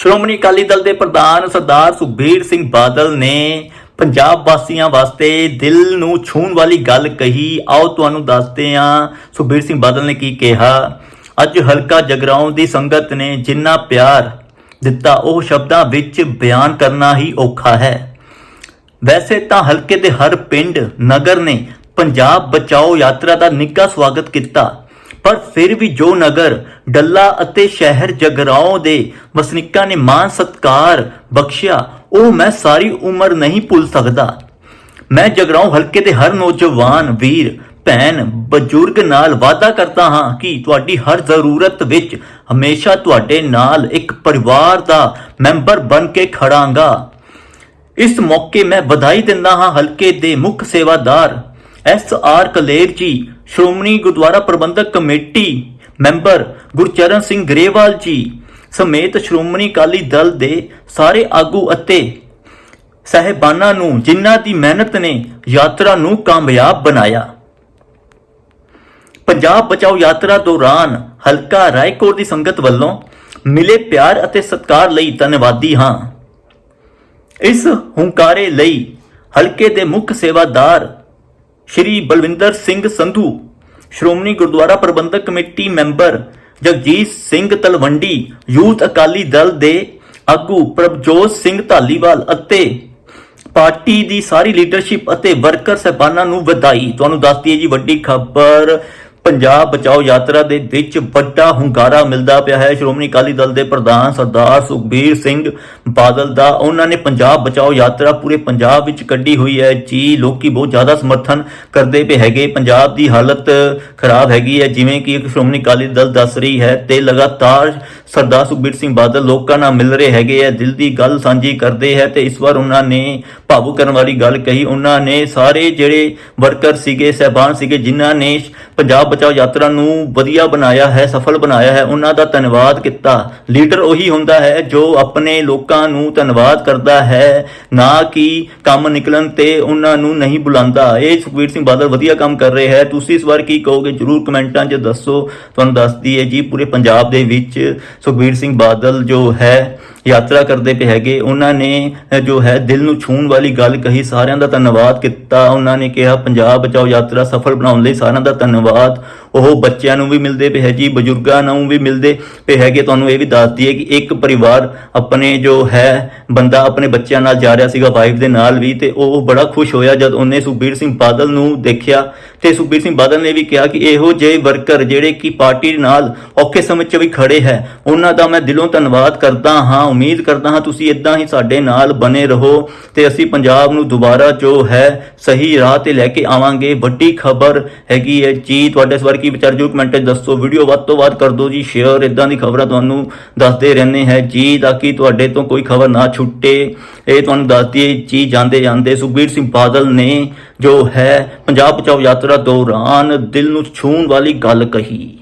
ਸ਼੍ਰੋਮਣੀ ਅਕਾਲੀ ਦਲ ਦੇ ਪ੍ਰਧਾਨ ਸਰਦਾਰ ਸੁਖਬੀਰ ਸਿੰਘ ਬਾਦਲ ਨੇ ਪੰਜਾਬ ਵਾਸੀਆਂ ਵਾਸਤੇ ਦਿਲ ਨੂੰ ਛੂਹਣ ਵਾਲੀ ਗੱਲ ਕਹੀ। ਆਓ ਤੁਹਾਨੂੰ ਦੱਸਦੇ ਹਾਂ, ਸੁਖਬੀਰ ਸਿੰਘ ਬਾਦਲ ਨੇ ਕੀ ਕਿਹਾ। ਅੱਜ ਹਲਕਾ ਜਗਰਾਉਂ ਦੀ ਸੰਗਤ ਨੇ ਜਿੰਨਾ ਪਿਆਰ ਦਿੱਤਾ, ਉਹ ਸ਼ਬਦਾਂ ਵਿੱਚ ਬਿਆਨ ਕਰਨਾ ਹੀ ਔਖਾ ਹੈ। ਵੈਸੇ ਤਾਂ ਹਲਕੇ ਦੇ ਹਰ ਪਿੰਡ, ਨਗਰ ਨੇ ਪੰਜਾਬ ਬਚਾਓ ਯਾਤਰਾ ਦਾ ਨਿੱਘਾ ਸਵਾਗਤ ਕੀਤਾ। ਪਰ ਫਿਰ ਵੀ ਜੋ ਨਗਰ, ਡੱਲਾ ਅਤੇ ਸ਼ਹਿਰ ਜਗਰਾਉਂ ਦੇ ਵਸਨੀਕਾਂ ਨੇ ਮਾਨ ਸਤਕਾਰ ਬਖਸ਼ਿਆ, ਉਹ ਮੈਂ ਸਾਰੀ ਉਮਰ ਨਹੀਂ ਭੁੱਲ ਸਕਦਾ। ਮੈਂ ਜਗਰਾਉਂ ਹਲਕੇ ਦੇ ਹਰ ਨੌਜਵਾਨ, ਵੀਰ, ਭੈਣ, ਬਜ਼ੁਰਗ ਨਾਲ ਵਾਅਦਾ ਕਰਦਾ ਹਾਂ ਕਿ ਤੁਹਾਡੀ ਹਰ ਜ਼ਰੂਰਤ ਵਿੱਚ ਹਮੇਸ਼ਾ ਤੁਹਾਡੇ ਨਾਲ ਇੱਕ ਪਰਿਵਾਰ ਦਾ ਮੈਂਬਰ ਬਣ ਕੇ ਖੜਾਂਗਾ। ਇਸ ਮੌਕੇ ਮੈਂ ਵਧਾਈ ਦਿੰਦਾ ਹਾਂ ਹਲਕੇ ਦੇ ਮੁੱਖ ਸੇਵਾਦਾਰ, S R Kaler ji Shiromani Gurdwara Prabandhak committee member Gurcharan Singh Grewal ji ਸਮੇਤ ਸ਼੍ਰੋਮਣੀ ਅਕਾਲੀ ਦਲ ਦੇ ਸਾਰੇ ਆਗੂ ਅਤੇ ਸਹਿਬਾਨਾਂ ਨੂੰ ਜਿਨ੍ਹਾਂ ਦੀ ਮਿਹਨਤ ਨੇ ਯਾਤਰਾ ਨੂੰ ਕਾਮਯਾਬ ਬਣਾਇਆ। ਪੰਜਾਬ ਬਚਾਓ ਯਾਤਰਾ ਦੌਰਾਨ ਹਲਕਾ ਰਾਏਕੋਟ ਦੀ ਸੰਗਤ ਵੱਲੋਂ ਮਿਲੇ ਪਿਆਰ ਅਤੇ ਸਤਿਕਾਰ ਲਈ ਧੰਨਵਾਦੀ ਹਾਂ। ਇਸ ਹੁੰਕਾਰੇ ਲਈ ਹਲਕੇ ਦੇ ਮੁੱਖ ਸੇਵਾਦਾਰ Shri Balwinder Singh Sandhu Shiromani Gurdwara Prabandhak committee member Jagjit Singh Talwandi, youth Akali Dal ਦੇ ਆਗੂ ਪ੍ਰਭਜੋਤ ਸਿੰਘ ਧਾਲੀਵਾਲ ਅਤੇ ਪਾਰਟੀ ਦੀ ਸਾਰੀ ਲੀਡਰਸ਼ਿਪ ਅਤੇ ਵਰਕਰ ਸਹਿਬਾਨਾਂ ਨੂੰ ਵਧਾਈ। ਤੁਹਾਨੂੰ ਦੱਸਦੀ ਹੈ ਜੀ ਵੱਡੀ ਖਬਰ ਪੰਜਾਬ ਬਚਾਓ ਯਾਤਰਾ ਦੇ ਵਿੱਚ ਵੱਡਾ ਹੁੰਗਾਰਾ ਮਿਲਦਾ ਪਿਆ ਹੈ। ਸ਼੍ਰੋਮਣੀ ਅਕਾਲੀ ਦਲ ਦੇ ਪ੍ਰਧਾਨ ਸਰਦਾਰ ਸੁਖਬੀਰ ਸਿੰਘ ਬਾਦਲ ਦਾ, ਉਹਨਾਂ ਨੇ ਪੰਜਾਬ ਬਚਾਓ ਯਾਤਰਾ ਪੂਰੇ ਪੰਜਾਬ ਵਿੱਚ ਕੱਢੀ ਹੋਈ ਹੈ। ਜੀ, ਲੋਕੀ ਬਹੁਤ ਜ਼ਿਆਦਾ ਸਮਰਥਨ ਕਰਦੇ ਪਏ ਹੈਗੇ। ਪੰਜਾਬ ਦੀ ਹਾਲਤ ਖਰਾਬ ਹੈਗੀ ਹੈ। ਜਿਵੇਂ ਕਿ ਸ਼੍ਰੋਮਣੀ ਅਕਾਲੀ ਦਲ ਦੱਸ ਰਹੀ ਹੈ ਤੇ ਲਗਾਤਾਰ ਸਰਦਾਰ ਸੁਖਬੀਰ ਸਿੰਘ ਬਾਦਲ ਲੋਕਾਂ ਨਾਲ ਮਿਲ ਰਹੇ ਹੈਗੇ ਹੈ। ਦਿਲ ਦੀ ਗੱਲ ਸਾਂਝੀ ਕਰਦੇ ਹੈ ਤੇ ਇਸ ਵਾਰ ਉਹਨਾਂ ਨੇ ਭਾਵੁਕ ਕਰਨ ਵਾਲੀ ਗੱਲ ਕਹੀ। ਉਹਨਾਂ ਨੇ ਸਾਰੇ ਜਿਹੜੇ ਵਰਕਰ ਸੀਗੇ, ਸਹਿਬਾਨ ਸੀਗੇ, ਜਿਨ੍ਹਾਂ ਨੇ ਪੰਜਾਬ ਬਚਾਓ ਯਾਤਰਾ ਨੂੰ ਵਧੀਆ ਬਣਾਇਆ ਹੈ, ਸਫਲ ਬਣਾਇਆ ਹੈ, ਉਹਨਾਂ ਦਾ ਧੰਨਵਾਦ ਕੀਤਾ। ਲੀਡਰ ਉਹੀ ਹੁੰਦਾ ਹੈ ਜੋ ਆਪਣੇ ਲੋਕਾਂ ਨੂੰ ਧੰਨਵਾਦ ਕਰਦਾ ਹੈ, ਨਾ ਕਿ ਕੰਮ ਨਿਕਲਣ ਤੇ ਉਹਨਾਂ ਨੂੰ ਨਹੀਂ ਬੁਲਾਉਂਦਾ। ਇਹ ਸੁਖਬੀਰ ਸਿੰਘ ਬਾਦਲ ਵਧੀਆ ਕੰਮ ਕਰ ਰਹੇ ਹੈ। ਤੁਸੀਂ ਇਸ ਵਾਰ ਕੀ ਕਹੋਗੇ? ਜਰੂਰ ਕਮੈਂਟਾਂ 'ਚ ਦੱਸੋ। ਤੁਹਾਨੂੰ ਦੱਸਦੀ ਹੈ ਜੀ, ਪੂਰੇ ਪੰਜਾਬ ਦੇ ਵਿੱਚ ਸੁਖਬੀਰ ਸਿੰਘ ਬਾਦਲ ਜੋ ਹੈ ਯਾਤਰਾ ਕਰਦੇ ਪਏ ਹੈਗੇ, ਉਹਨਾਂ ਨੇ ਜੋ ਹੈ, ਦਿਲ ਨੂੰ ਛੂਹਣ ਵਾਲੀ ਗੱਲ ਕਹੀ, ਸਾਰਿਆਂ ਦਾ ਧੰਨਵਾਦ ਕੀਤਾ। ਉਹਨਾਂ ਨੇ ਕਿਹਾ, ਪੰਜਾਬ ਬਚਾਓ ਯਾਤਰਾ ਸਫਲ ਬਣਾਉਣ ਲਈ ਸਾਰਿਆਂ ਦਾ ਧੰਨਵਾਦ। ਉਹ ਬੱਚਿਆਂ ਨੂੰ ਵੀ ਮਿਲਦੇ ਪਏ ਹੈ ਜੀ ਬਜ਼ੁਰਗਾਂ ਨੂੰ ਵੀ ਮਿਲਦੇ ਪਏ ਹੈਗੇ। ਤੁਹਾਨੂੰ ਇਹ ਵੀ ਦੱਸ ਦਈਏ ਕਿ ਇੱਕ ਪਰਿਵਾਰ ਆਪਣੇ ਜੋ ਹੈ, ਬੰਦਾ ਆਪਣੇ ਬੱਚਿਆਂ ਨਾਲ ਜਾ ਰਿਹਾ ਸੀਗਾ ਵਾਈਫ ਦੇ ਨਾਲ ਵੀ, ਤੇ ਉਹ ਬੜਾ ਖੁਸ਼ ਹੋਇਆ ਜਦ ਉਹਨੇ ਸੁਖਬੀਰ ਸਿੰਘ ਬਾਦਲ ਨੂੰ ਦੇਖਿਆ। ਤੇ ਸੁਖਬੀਰ ਸਿੰਘ ਬਾਦਲ ਨੇ ਵੀ ਕਿਹਾ ਕਿ ਇਹੋ ਜਿਹੇ ਵਰਕਰ ਜਿਹੜੇ ਕਿ ਪਾਰਟੀ ਨਾਲ ਔਖੇ ਸਮੇਂ 'ਚ ਵੀ ਖੜੇ ਹੈ, ਉਹਨਾਂ ਦਾ ਮੈਂ ਦਿਲੋਂ ਧੰਨਵਾਦ ਕਰਦਾ ਹਾਂ, ਉਮੀਦ ਕਰਦਾ ਹਾਂ ਤੁਸੀਂ ਇਦਾਂ ਹੀ ਸਾਡੇ ਨਾਲ ਬਨੇ ਰਹੋ ਤੇ ਅਸੀਂ ਪੰਜਾਬ ਨੂੰ ਦੁਬਾਰਾ ਜੋ ਹੈ ਸਹੀ ਰਾਹ ਤੇ ਲੈ ਕੇ ਆਵਾਂਗੇ। ਵੱਡੀ ਖਬਰ ਹੈਗੀ ਹੈ ਜੀ, ਤੁਹਾਡੇ ਇਸ ਕੀ ਵਿਚਾਰ ਜੋ ਕਮੈਂਟ 'ਚ ਦੱਸੋ। ਵੀਡੀਓ ਵੱਧ ਤੋਂ ਵੱਧ ਕਰ ਦਿਓ ਜੀ ਸ਼ੇਅਰ ਇਦਾਂ ਦੀ ਖਬਰਾਂ ਤੁਹਾਨੂੰ ਦੱਸਦੇ ਰਹਿੰਦੇ ਹੈ ਜੀ, ਤਾਂ ਕਿ ਤੁਹਾਡੇ ਤੋਂ ਕੋਈ ਖਬਰ ਨਾ ਛੁੱਟੇ। ਇਹ ਤੁਹਾਨੂੰ ਦੱਸਦੀ ਹੈ ਜੀ ਜਾਂਦੇ ਜਾਂਦੇ ਸੁਖਬੀਰ ਸਿੰਘ ਬਾਦਲ ਨੇ ਜੋ ਹੈ ਪੰਜਾਬ ਬਚਾਓ ਯਾਤਰਾ ਯਾਤਰਾ ਦੌਰਾਨ ਦਿਲ ਨੂੰ ਛੂਹਣ ਵਾਲੀ ਗੱਲ ਕਹੀ।